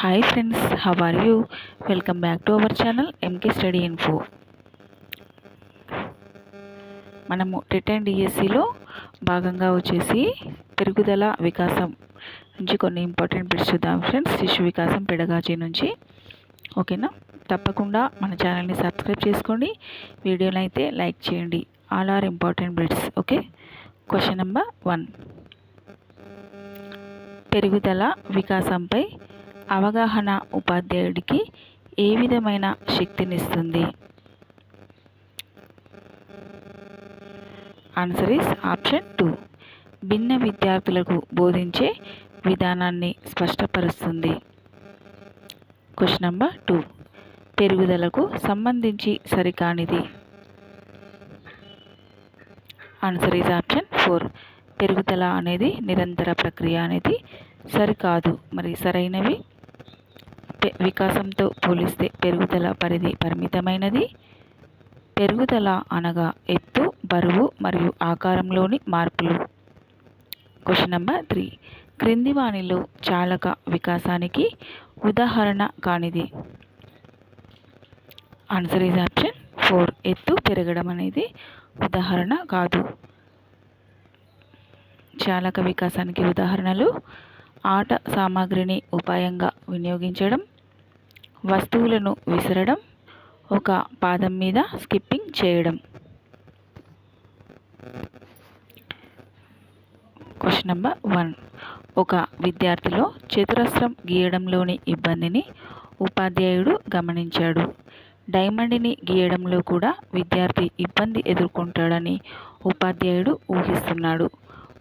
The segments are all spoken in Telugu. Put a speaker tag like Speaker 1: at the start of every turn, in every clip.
Speaker 1: Hi friends how are you welcome back to our channel MK study info మనము టెట్ అండ్ డిఎస్సిలో భాగంగా వచ్చేసి పెరుగుదల వికాసం నుంచి కొన్ని ఇంపార్టెంట్ బిట్స్ చూద్దాం ఫ్రెండ్స్ శిశు వికాసం పెడగాజీ నుంచి. ఓకేనా తప్పకుండా మన ఛానల్ని సబ్స్క్రైబ్ చేసుకోండి. వీడియోని అయితే లైక్ చేయండి. All are important bits okay question number one పెరుగుదల వికాసంపై అవగాహన ఉపాధ్యాయుడికి ఏ విధమైన శక్తినిస్తుంది? ఆన్సర్ ఇస్ ఆప్షన్ టూ భిన్న విద్యార్థులకు బోధించే విధానాన్ని స్పష్టపరుస్తుంది. క్వశ్చన్ నెంబర్ టూ పెరుగుదలకు సంబంధించి సరికానిది. ఆన్సర్ ఈజ్ ఆప్షన్ ఫోర్ పెరుగుదల అనేది నిరంతర ప్రక్రియ అనేది సరికాదు. మరి సరైనవి? వికాసంతో పోలిస్తే పెరుగుదల పరిధి పరిమితమైనది. పెరుగుదల అనగా ఎత్తు బరువు మరియు ఆకారంలోని మార్పులు. క్వశ్చన్ నెంబర్ త్రీ క్రింది వాణిలో చాలక వికాసానికి ఉదాహరణ కానిది. ఆన్సర్ ఈజ్ ఆప్షన్ ఫోర్ ఎత్తు పెరగడం అనేది ఉదాహరణ కాదు. చాలక వికాసానికి ఉదాహరణలు. ఆట సామాగ్రిని ఉపాయంగా వినియోగించడం వస్తువులను విసరడం ఒక పాదం మీద స్కిప్పింగ్ చేయడం. క్వశ్చన్ నెంబర్ వన్ ఒక విద్యార్థిలో చతురస్రం గీయడంలోని ఇబ్బందిని ఉపాధ్యాయుడు గమనించాడు. డైమండ్ని గీయడంలో కూడా విద్యార్థి ఇబ్బంది ఎదుర్కొంటాడని ఉపాధ్యాయుడు ఊహిస్తున్నాడు.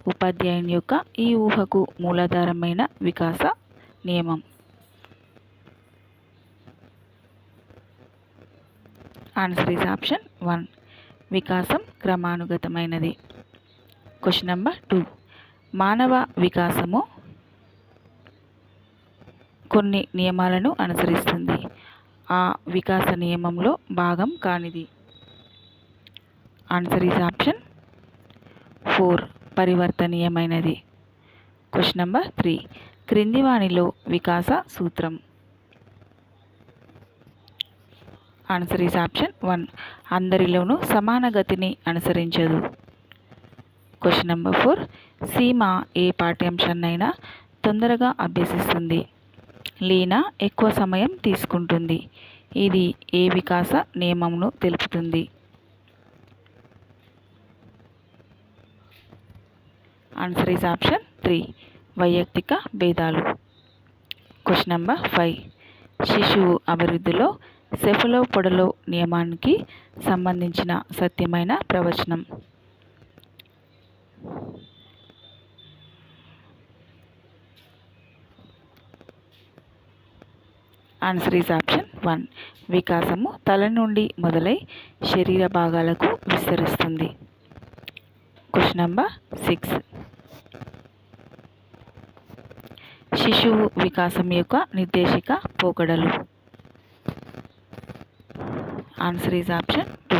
Speaker 1: ఉపాధ్యాయుని యొక్క ఈ ఊహకు మూలాధారమైన వికాస నియమం. ఆన్సర్ ఈజ్ ఆప్షన్ వన్ వికాసం క్రమానుగతమైనది క్వశ్చన్ నెంబర్ టూ మానవ వికాసము కొన్ని నియమాలను అనుసరిస్తుంది. ఆ వికాస నియమంలో భాగం కానిది. ఆన్సర్ ఈజ్ ఆప్షన్ ఫోర్ పరివర్తనీయమైనది. క్వశ్చన్ నెంబర్ త్రీ క్రింది వాణిలో వికాస సూత్రం. ఆన్సర్ ఈజ్ ఆప్షన్ వన్ అందరిలోనూ సమాన గతిని అనుసరించదు. క్వశ్చన్ నెంబర్ ఫోర్ సీమ ఏ పాఠ్యాంశాన్నైనా తొందరగా అభ్యసిస్తుంది. లీనా ఎక్కువ సమయం తీసుకుంటుంది. ఇది ఏ వికాస నియమంను తెలుపుతుంది? ఆన్సర్ ఈజ్ ఆప్షన్ త్రీ వైయక్తిక భేదాలు. క్వశ్చన్ నెంబర్ ఫైవ్ శిశువు అభివృద్ధిలో సెఫలో పొడలో నియమానికి సంబంధించిన సత్యమైన ప్రవచనం. ఆన్సర్ ఈజ్ ఆప్షన్ వన్ వికాసము తల నుండి మొదలై శరీర భాగాలకు విస్తరిస్తుంది. క్వశ్చన్ నెంబర్ సిక్స్ శిశువు వికాసం యొక్క నిర్దేశిక పోకడలు. ఆన్సర్ ఈజ్ ఆప్షన్ టూ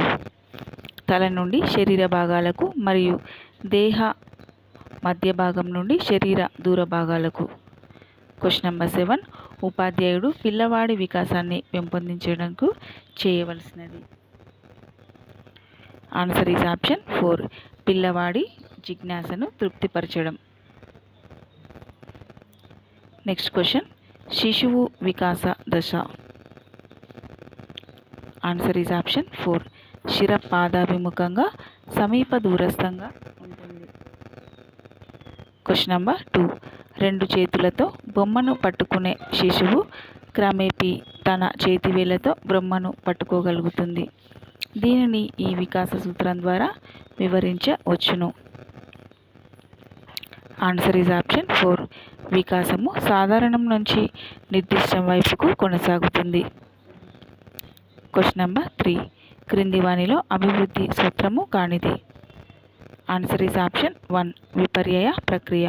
Speaker 1: తల నుండి శరీర భాగాలకు మరియు దేహ మధ్య భాగం నుండి శరీర దూర భాగాలకు. క్వశ్చన్ నెంబర్ సెవెన్ ఉపాధ్యాయుడు పిల్లవాడి వికాసాన్ని పెంపొందించడానికి చేయవలసినది. ఆన్సర్ ఈజ్ ఆప్షన్ ఫోర్ పిల్లవాడి జిజ్ఞాసను తృప్తిపరచడం. నెక్స్ట్ క్వశ్చన్ శిశువు వికాస దశ. ఆన్సర్ ఈజ్ ఆప్షన్ ఫోర్ శిర పాదాభిముఖంగా సమీప దూరస్థంగా ఉంటుంది. క్వశ్చన్ నెంబర్ టూ రెండు చేతులతో బొమ్మను పట్టుకునే శిశువు క్రమేపీ తన చేతివేళ్ళతో బొమ్మను పట్టుకోగలుగుతుంది. దీనిని ఈ వికాస సూత్రం ద్వారా వివరించవచ్చును. ఆన్సర్ ఈజ్ ఆప్షన్ ఫోర్ వికాసము సాధారణం నుంచి నిర్దిష్టం వైపుకు కొనసాగుతుంది. Question number three. క్రింది వానిలో అభివృద్ధి సూత్రము కానిది. ఆన్సర్ ఈజ్ ఆప్షన్ వన్ విపర్యయ ప్రక్రియ.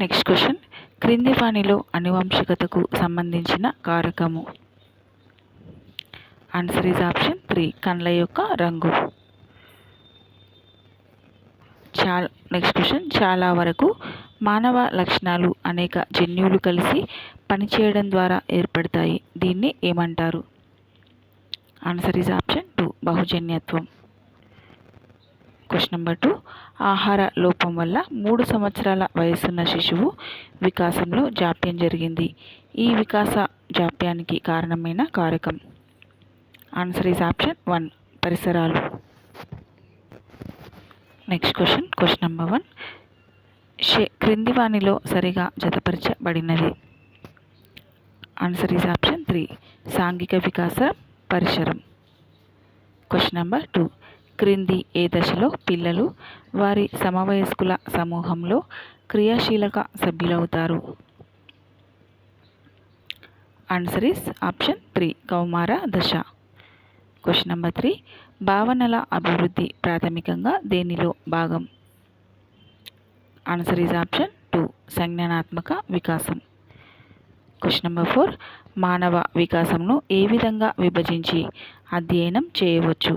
Speaker 1: నెక్స్ట్ క్వశ్చన్ క్రింది వాణిలో అనువంశికతకు సంబంధించిన కారకము. ఆన్సర్ ఈజ్ ఆప్షన్ త్రీ కండ్ల యొక్క రంగు. చాలా నెక్స్ట్ క్వశ్చన్ చాలా వరకు మానవ లక్షణాలు అనేక జన్యువులు కలిసి పనిచేయడం ద్వారా ఏర్పడతాయి. దీన్ని ఏమంటారు? ఆన్సర్ ఈజ్ ఆప్షన్ టూ బహుజన్యత్వం. క్వశ్చన్ నెంబర్ టూ ఆహార లోపం వల్ల మూడు సంవత్సరాల వయసున్న శిశువు వికాసంలో జాప్యం జరిగింది. ఈ వికాస జాప్యానికి కారణమైన కారకం. ఆన్సర్ ఈజ్ ఆప్షన్ వన్ పరిసరాలు. Next question question number one షే క్రింది వాణిలో సరిగా జతపరచబడినది. ఆన్సర్ ఈజ్ ఆప్షన్ త్రీ సాంఘిక వికాస పరిసరం. క్వశ్చన్ నెంబర్ టూ క్రింది ఏ దశలో పిల్లలు వారి సమవయస్కుల సమూహంలో క్రియాశీలక సభ్యులవుతారు? ఆన్సర్ ఈస్ ఆప్షన్ త్రీ కౌమార దశ. క్వశ్చన్ నెంబర్ త్రీ భావనల అభివృద్ధి ప్రాథమికంగా దేనిలో భాగం? ఆన్సర్ ఈజ్ ఆప్షన్ టూ సంజ్ఞానాత్మక వికాసం. క్వశ్చన్ నెంబర్ ఫోర్ మానవ వికాసంను ఏ విధంగా విభజించి అధ్యయనం చేయవచ్చు?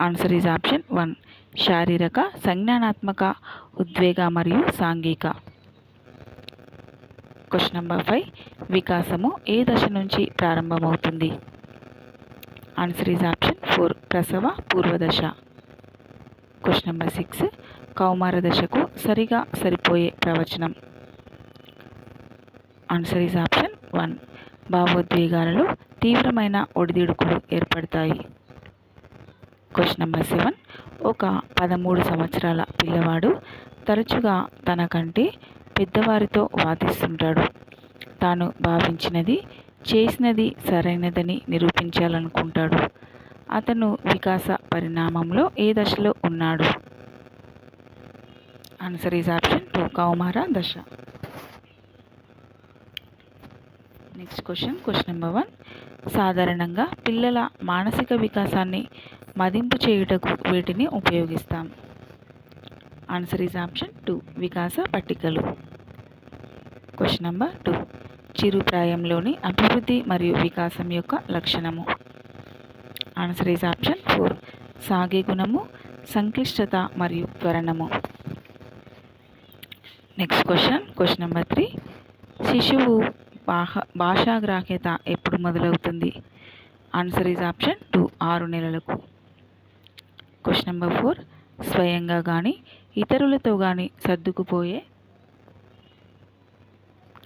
Speaker 1: ఆన్సర్ ఈజ్ ఆప్షన్ వన్ శారీరక సంజ్ఞానాత్మక ఉద్వేగ మరియు సాంఘిక. క్వశ్చన్ నెంబర్ ఫైవ్ వికాసము ఏ దశ నుంచి ప్రారంభమవుతుంది? ఆన్సర్ ఈజ్ ఆప్షన్ ఫోర్ ప్రసవ పూర్వదశ క్వశ్చన్ నెంబర్ సిక్స్ కౌమార దశకు సరిగా సరిపోయే ప్రవచనం ఆన్సర్ ఈజ్ ఆప్షన్ వన్ భావోద్వేగాలలో తీవ్రమైన ఒడిదుడుకులు ఏర్పడతాయి క్వశ్చన్ నెంబర్ సెవెన్ ఒక పదమూడు సంవత్సరాల పిల్లవాడు తరచుగా తన కంటే పెద్దవారితో వాదిస్తుంటాడు. తాను భావించినది చేసినది సరైనదని నిరూపించాలనుకుంటాడు. అతను వికాస పరిణామంలో ఏ దశలో ఉన్నాడు? ఆన్సర్ ఈజ్ ఆప్షన్ టూ కౌమార దశ next question question number one సాధారణంగా పిల్లల మానసిక వికాసాన్ని మదింపు చేయుటకు వీటిని ఉపయోగిస్తాం. ఆన్సర్ ఈజ్ ఆప్షన్ టూ వికాస పట్టికలు. క్వశ్చన్ నెంబర్ టూ చిరుప్రాయంలోని అభివృద్ధి మరియు వికాసం యొక్క లక్షణము. Answer is option four. సాగే గుణము సంక్లిష్టత మరియు త్వరణము. Next question question number three శిశువు భాష భాషాగ్రాహ్యత ఎప్పుడు మొదలవుతుంది? ఆన్సర్ ఈజ్ ఆప్షన్ టూ ఆరు నెలలకు. క్వశ్చన్ నెంబర్ ఫోర్ స్వయంగా కానీ ఇతరులతో కానీ సర్దుకుపోయే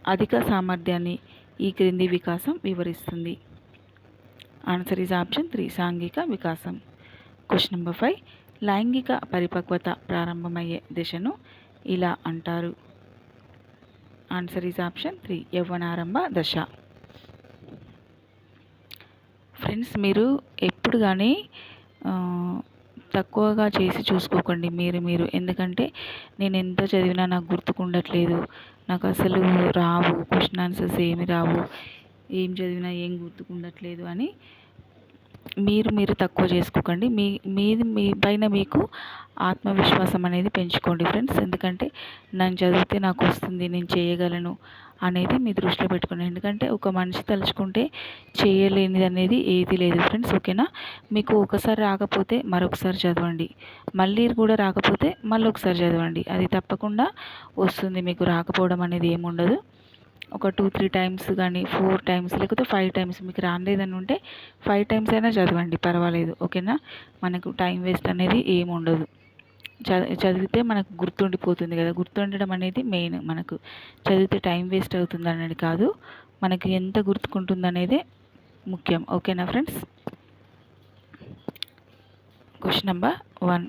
Speaker 1: అధిక సామర్థ్యాన్ని ఈ క్రింది వికాసం వివరిస్తుంది. ఆన్సర్ ఈజ్ ఆప్షన్ త్రీ సాంఘిక వికాసం. క్వశ్చన్ నెంబర్ ఫైవ్ లైంగిక పరిపక్వత ప్రారంభమయ్యే దశను ఇలా అంటారు. ఆన్సర్ ఈజ్ ఆప్షన్ త్రీ యవ్వనారంభ దశ. ఫ్రెండ్స్ మీరు ఎప్పుడు కానీ తక్కువగా చేసి చూసుకోకండి. మీరు మీరు. ఎందుకంటే నేను ఎంత చదివినా నాకు గుర్తుకుండట్లేదు. నాకు అసలు రావు. క్వశ్చన్ ఆన్సర్స్ ఏమి రావు. ఏం చదివినా ఏం గుర్తుకుండట్లేదు అని మీరు మీరు తక్కువ చేసుకోకండి. మీ మీది మీ పైన మీకు ఆత్మవిశ్వాసం అనేది పెంచుకోండి ఫ్రెండ్స్. ఎందుకంటే నేను చదివితే నాకు వస్తుంది నేను చేయగలను. అనేది మీ దృష్టిలో పెట్టుకోండి. ఎందుకంటే ఒక మనిషి తలుచుకుంటే చేయలేనిది అనేది ఏది లేదు ఫ్రెండ్స్ ఓకేనా? మీకు ఒకసారి రాకపోతే మరొకసారి చదవండి. మళ్ళీ కూడా రాకపోతే మళ్ళీ ఒకసారి చదవండి. అది తప్పకుండా వస్తుంది. మీకు రాకపోవడం అనేది ఏముండదు ఒక టూ త్రీ టైమ్స్ కానీ ఫోర్ టైమ్స్ లేకపోతే ఫైవ్ టైమ్స్ మీకు రాలేదని ఉంటే ఫైవ్ టైమ్స్ అయినా చదవండి. పర్వాలేదు ఓకేనా? మనకు టైం వేస్ట్ అనేది ఏముండదు ఉండదు. చదివితే మనకు గుర్తుండిపోతుంది కదా. గుర్తుండడం అనేది మెయిన్ మనకు. చదివితే టైం వేస్ట్ అవుతుంది అనేది కాదు. మనకి ఎంత గుర్తుకుంటుంది అనేది ముఖ్యం. ఓకేనా ఫ్రెండ్స్? Question number one.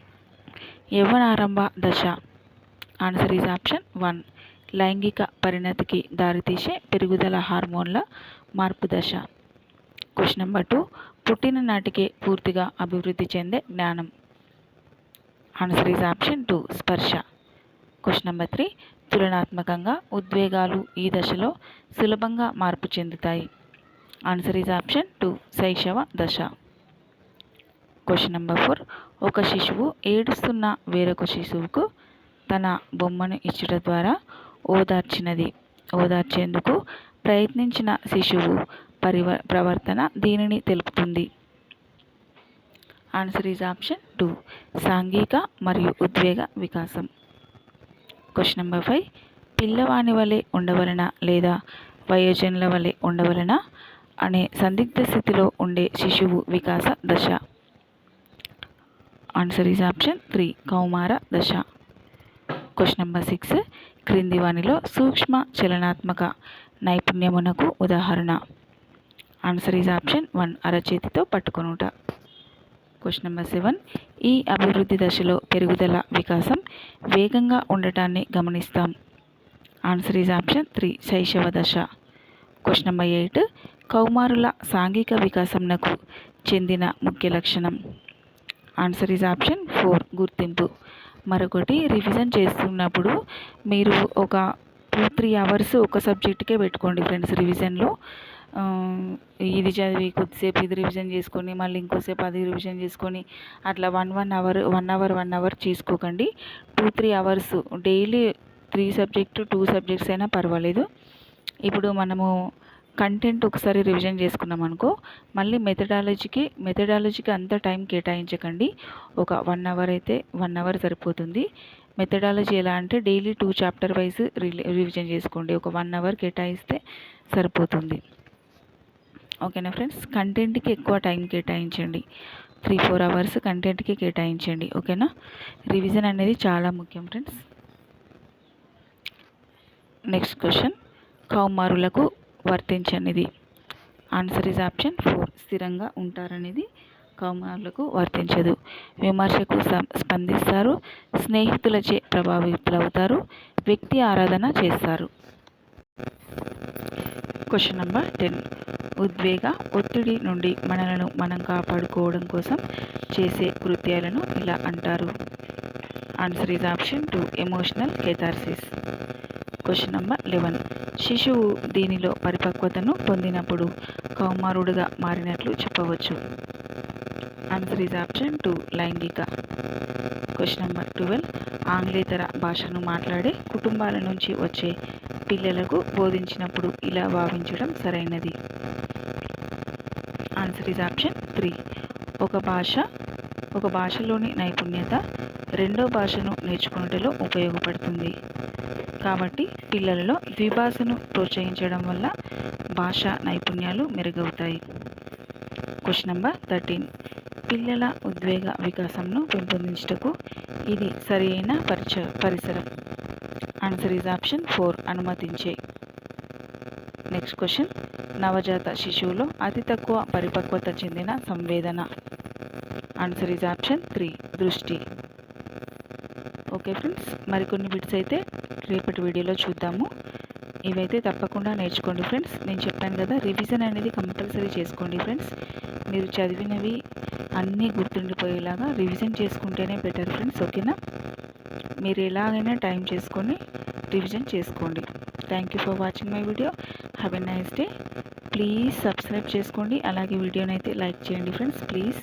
Speaker 1: యవ్వనారంభ దశ. Answer is option one. లైంగిక పరిణతికి దారితీసే పెరుగుదల హార్మోన్ల మార్పు దశ. Question number two. పుట్టిన నాటికే పూర్తిగా అభివృద్ధి చెందే జ్ఞానం. ఆన్సర్ ఈజ్ ఆప్షన్ టూ స్పర్శ క్వశ్చన్ నెంబర్ త్రీ తులనాత్మకంగా ఉద్వేగాలు ఈ దశలో సులభంగా మార్పు చెందుతాయి. ఆన్సర్ ఈజ్ ఆప్షన్ టూ శైశవ దశ. క్వశ్చన్ నెంబర్ ఫోర్ ఒక శిశువు ఏడుస్తున్న వేరొక శిశువుకు తన బొమ్మను ఇచ్చట ద్వారా ఓదార్చినది. ఓదార్చేందుకు ప్రయత్నించిన శిశువు పరివ ప్రవర్తన దీనిని తెలుపుతుంది. ఆన్సర్ ఈజ్ ఆప్షన్ టూ సాంఘిక మరియు ఉద్వేగ వికాసం. క్వశ్చన్ నెంబర్ ఫైవ్ పిల్లవాని వలె ఉండవలన లేదా వయోజనుల వలె ఉండవలన అనే సందిగ్ధ స్థితిలో ఉండే శిశువు వికాస దశ. ఆన్సర్ ఈజ్ ఆప్షన్ త్రీ కౌమార దశ. క్వశ్చన్ నెంబర్ సిక్స్ క్రింది వానిలో సూక్ష్మ చలనాత్మక నైపుణ్యమునకు ఉదాహరణ. ఆన్సర్ ఈజ్ ఆప్షన్ వన్ అరచేతితో పట్టుకొనుట. Question number seven. ఈ అభివృద్ధి దశలో పెరుగుదల వికాసం వేగంగా ఉండటాన్ని గమనిస్తాం. ఆన్సర్ ఈజ్ ఆప్షన్ త్రీ శైశవ దశ. క్వశ్చన్ నెంబర్ ఎయిట్ కౌమారుల సాంఘిక వికాసంనకు చెందిన ముఖ్య లక్షణం. ఆన్సర్ ఈజ్ ఆప్షన్ ఫోర్ గుర్తింపు. మరొకటి రివిజన్ చేస్తున్నప్పుడు మీరు ఒక టూ త్రీ అవర్స్ ఒక సబ్జెక్ట్కే పెట్టుకోండి ఫ్రెండ్స్ రివిజన్లో ఇది చదివి కొద్దిసేపు ఇది రివిజన్ చేసుకొని మళ్ళీ ఇంకోసేపు అది రివిజన్ చేసుకొని అట్లా one one hour one hour one hour చేసుకోకండి. Two three hours daily three subject two subjects అయినా పర్వాలేదు. ఇప్పుడు మనము కంటెంట్ ఒకసారి రివిజన్ చేసుకున్నాం అనుకో మళ్ళీ మెథడాలజీకి మెథడాలజీకి అంత టైం కేటాయించకండి. ఒక వన్ అవర్ అయితే వన్ అవర్ సరిపోతుంది. మెథడాలజీ ఎలా అంటే daily two chapter wise revision చేసుకోండి. ఒక వన్ అవర్ కేటాయిస్తే సరిపోతుంది. ఓకేనా ఫ్రెండ్స్? కంటెంట్కి ఎక్కువ టైం కేటాయించండి. త్రీ ఫోర్ అవర్స్ కంటెంట్కి కేటాయించండి. ఓకేనా? రివిజన్ అనేది చాలా ముఖ్యం friends. Next question. కౌమారులకు వర్తించనిది. Answer is option four. స్థిరంగా ఉంటారనేది కౌమారులకు వర్తించదు. విమర్శకు స్పందిస్తారు. స్నేహితులచే ప్రభావితులవుతారు. వ్యక్తి ఆరాధన చేస్తారు. Question number ten. ఉద్వేగ ఒత్తిడి నుండి మనలను మనం కాపాడుకోవడం కోసం చేసే కృత్యాలను ఇలా అంటారు. Answer is option two emotional catharsis question number eleven శిశువు దీనిలో పరిపక్వతను పొందినప్పుడు కౌమారుడుగా మారినట్లు చెప్పవచ్చు. ఆన్సర్ ఈజ్ ఆప్షన్ టు లైంగిక. క్వశ్చన్ నెంబర్ ట్వెల్వ్ ఆంగ్లేతర భాషను మాట్లాడే కుటుంబాల నుంచి వచ్చే పిల్లలకు బోధించినప్పుడు ఇలా భావించడం సరైనది. ఆన్సర్ ఈజ్ ఆప్షన్ త్రీ ఒక భాష ఒక భాషలోని నైపుణ్యత రెండో భాషను నేర్చుకున్నట్లో ఉపయోగపడుతుంది. కాబట్టి పిల్లలలో ద్విభాషను ప్రోత్సహించడం వల్ల భాషా నైపుణ్యాలు మెరుగవుతాయి. క్వశ్చన్ నెంబర్ థర్టీన్ పిల్లల ఉద్వేగ వికాసంను పెంపొందించటకు ఇది సరి అయిన పరిచ పరిసరం. ఆన్సర్ ఈజ్ ఆప్షన్ ఫోర్ అనుమతించే. నెక్స్ట్ క్వశ్చన్ నవజాత శిశువులో అతి తక్కువ పరిపక్వత చెందిన సంవేదన ఆన్సర్ ఈజ్ ఆప్షన్ త్రీ దృష్టి ఓకే ఫ్రెండ్స్ మరికొన్ని బిట్స్ అయితే రేపటి వీడియోలో చూద్దాము. ఇవైతే తప్పకుండా నేర్చుకోండి ఫ్రెండ్స్ నేను చెప్పాను కదా రివిజన్ అనేది కంపల్సరీ చేసుకోండి ఫ్రెండ్స్ మీరు చదివినవి అన్నీ గుర్తుండిపోయేలాగా రివిజన్ చేసుకుంటేనే బెటర్ ఫ్రెండ్స్ ఓకేనా మీరు ఎలాగైనా టైం చేసుకొని రివిజన్ చేసుకోండి. Thank you for watching my video have a nice day please subscribe చేసుకోండి. అలాగే వీడియోనైతే లైక్ చేయండి ఫ్రెండ్స్ ప్లీజ్